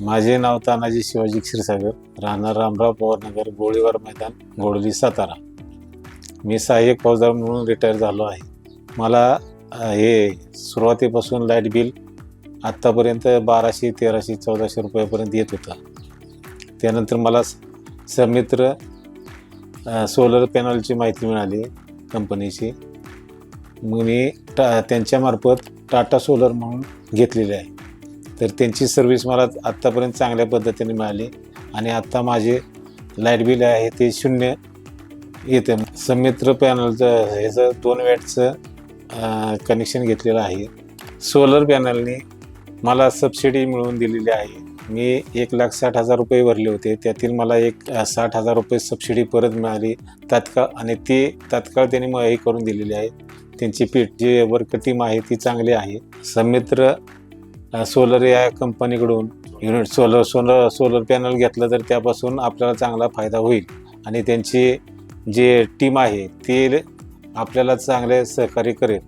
माझे नाव तानाजी शिवाजी क्षीरसागर राहणार रामराव पवारनगर गोळीवार मैदान गोडली सातारा. मी सहाय्यक फौजदार म्हणून रिटायर झालो आहे. मला हे सुरुवातीपासून लाइट बिल आत्तापर्यंत बाराशे तेराशे चौदाशे रुपयापर्यंत येत होतं. त्यानंतर मला स- समित्र सोलर पॅनलची माहिती मिळाली कंपनीची मग मी टा त्यांच्यामार्फत टाटा सोलर म्हणून घेतलेले आहे. तर त्यांची सर्व्हिस मला आत्तापर्यंत चांगल्या पद्धतीने मिळाली. आणि आत्ता माझे लाइट बिल आहे ते शून्य येते. समित्र पॅनलचं ह्याचं दोन वॅटचं कनेक्शन घेतलेलं आहे. सोलर पॅनलने मला सबसिडी मिळवून दिलेली आहे. मी एक लाख साठ हजार रुपये भरले होते. त्यातील मला एक साठ हजार रुपये सबसिडी परत मिळाली. तात्काळ आणि ती तात्काळ त्यांनी मग हे करून दिलेली आहे. त्यांची पीठ जे वर्क टीम आहे ती चांगली आहे. समित्र सोलर या कंपनीकडून unit solar solar solar panel घेतलं तर त्यापासून आपल्याला चांगला फायदा होईल. आणि त्यांची जे टीम आहे ते आपल्याला चांगले सहकार्य करेल.